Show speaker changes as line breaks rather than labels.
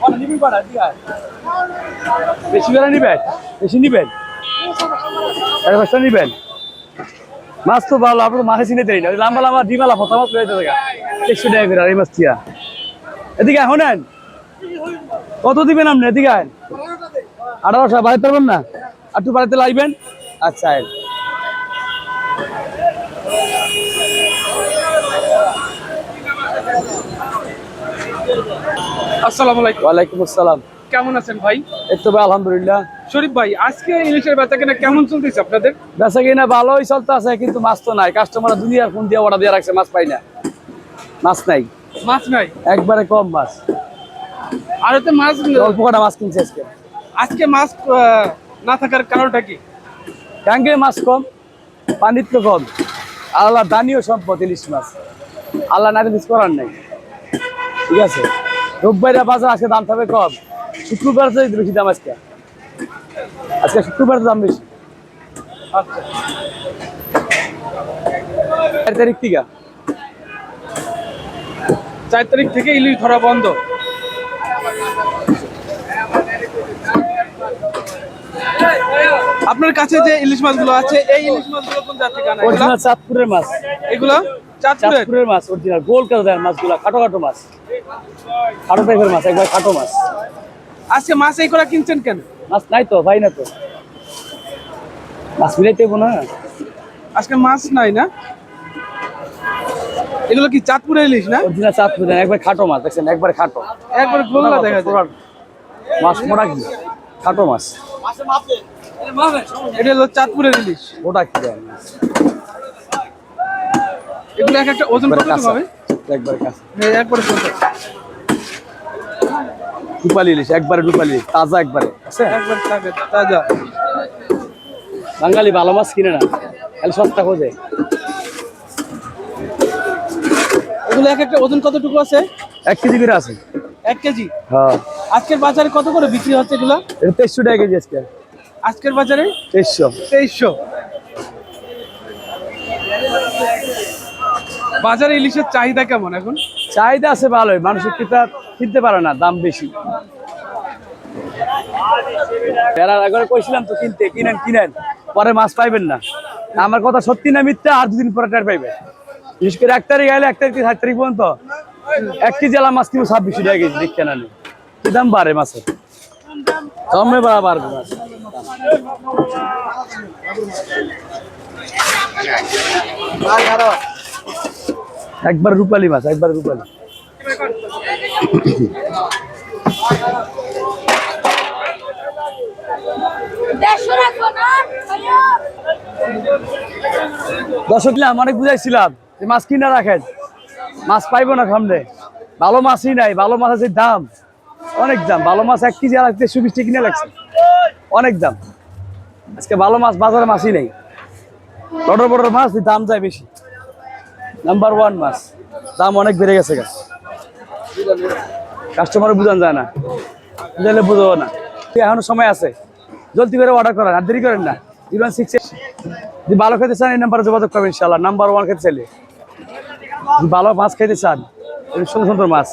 মাছ বেশি মাছ তো ভালো আপনার মাছে চিনে দেয় না লাম্বা লাম্বা ডিমালা ফতা মাছ রয়েছে একশো টাকা করে এই মাছ তিয়া এদিকে এখন কত দিবেন আপনি এদিকে আঠারোশো বাড়িতে পারবেন না আর একটু বাড়িতে লাগবেন আচ্ছা
আসসালামু আলাইকুম।
ওয়ালাইকুম আসসালাম।
কেমন আছেন ভাই?
এই তো ভাই আলহামদুলিল্লাহ।
শরীফ ভাই আজকে ইলিশের বেচা কেনা কেমন চলতেছে আপনাদের?
বেচা কিনা ভালোই চলতে আছে কিন্তু মাছ তো নাই। কাস্টমার দুনিয়ার ফোন দিয়ে অর্ডার দিয়ে রাখছে মাছ পাই না। মাছ নাই।
মাছ নাই?
একবারে কম মাছ।
আর তো মাছ
অল্প কটা মাছ কিনছে আজকে।
আজকে মাছ আহ, না থাকার কারণটা কি?
ট্যাঙ্কে মাছ কম পানির তো কম। আল্লাহ দানীয় সম্পদ ইলিশ মাছ। আল্লাহ না করার নাই। ঠিক আছে? রোববারে বাজার আজকে দাম থাকবে কম। শুক্রবার বেশি দাম আজকে। আজকে শুক্রবার দাম বেশি। চার তারিখ থেকে।
চার তারিখ থেকে ইলিশ ধরা বন্ধ। আপনার কাছে যে ইলিশ মাছগুলো আছে এই ইলিশ মাছগুলো কোন জাত থেকে আনা?
অরিজিনাল চাঁদপুরের মাছ।
এগুলো? চাঁদপুরের?
মাছ অরিজিনাল গোল কালার মাছগুলো খাটো খাটো মাছ। খাটো টাইপের মাছ একবার খাটো মাছ।
আজকে মাছ এই করে কিনছেন কেন?
মাছ নাই তো ভাই না তো। মাছ মিলাইতে না।
আজকে মাছ নাই না? এগুলো কি চাঁদপুরের ইলিশ না?
অরিজিনাল চাঁদপুরের একবার খাটো মাছ দেখছেন একবার খাটো।
একবার গোল্লা দেখা যায়।
মাছ মোটা কি? খাটো মাছ।
এটা হলো চাঁদপুরের ইলিশ।
ওটা কি
এগুলো এক একটা ওজন কত হবে?
একবারে
একবারে সুন্দর
ডুপালি ইলিশ একবারে ডুপালি ইলিশ, তাজা একবারে
তাজা
বাঙালি ভালো মাছ কিনে না খালি সস্তা খোঁজে।
এগুলো এক একটা ওজন কতটুকু আছে?
এক কেজি করে আছে।
এক কেজি?
হ্যাঁ।
আজকের বাজারে কত করে বিক্রি হচ্ছে এগুলো?
তেইশশো টাকা কেজি আজকে।
আজকের বাজারে?
তেইশশো।
তেইশশো। বাজারে ইলিশের চাহিদা কেমন এখন?
চাহিদা আছে ভালোই মানুষের ক্রেতা কিনতে পারে না দাম বেশি। আগে কইছিলাম তো কিনতে কিনেন কিনেন পরে মাছ পাইবেন না। আমার কথা সত্যি না মিথ্যা আর দুদিন পরে টের পাইবে। বিশেষ করে এক তারিখ আইলে এক তারিখ সাত তারিখ পর্যন্ত এক কেজি আলা মাছ কিনবো ছাব্বিশশো টাকা কেজি দেখতে না কি দাম বাড়ে মাছের? কমে বাড়া বাড়বে মাছ। একবার রূপালি মাছ, একবার রূপালি। দর্শক অনেক বুঝাইছিলাম যে মাছ কিনা রাখেন। মাছ পাইবো না সামনে। ভালো মাছই নাই, ভালো মাছ আছে দাম, অনেক দাম। ভালো মাছ এক কেজি আর দেড়শো বিশ কিনে লাগছে অনেক দাম। আজকে ভালো মাছ, বাজারে মাছই নেই। বড় বড় মাছ, দাম যায় বেশি। নাম্বার ওয়ান মাছ। দাম অনেক বেড়ে গেছে গা কাস্টমার বুঝান যায় না। বুঝালে বুঝব না। এখনও সময় আছে। জলদি করে অর্ডার করেন, আর দেরি করেন না। জিরো সিক্স যদি ভালো খেতে চান, এই নাম্বারে যোগাযোগ করবেন ইনশাল্লাহ নাম্বার ওয়ান খেতে চাইলে। ভালো মাছ খেতে চান সুন্দর সুন্দর মাছ।